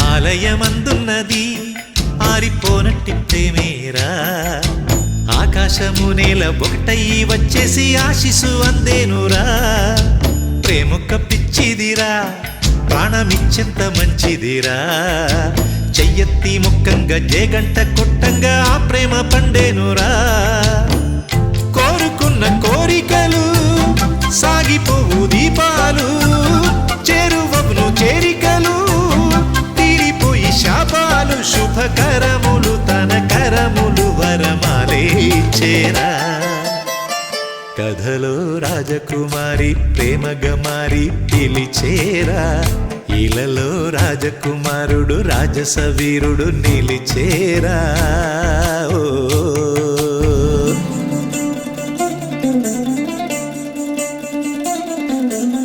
ఆలయమందున్నది ఆరిపోనట్టి ప్రేమేరా. ఆకాశము నేల ఒకటయ్యి వచ్చేసి ఆశిసు అందేనురా. ప్రేమొక్క పిచ్చిదిరా ప్రాణమిచ్చెంత మంచిదిరా. చెయ్యెత్తి ముక్కంగా జేగంట కొట్టంగా ఆ ప్రేమ పండేనురా. శుభకరములు తన కరములు వరమాలే చేరా. కథలో రాజకుమారి ప్రేమగమారి పిలిచేరా. ఇలలో రాజకుమారుడు రాజస వీరుడు నిలిచేరా.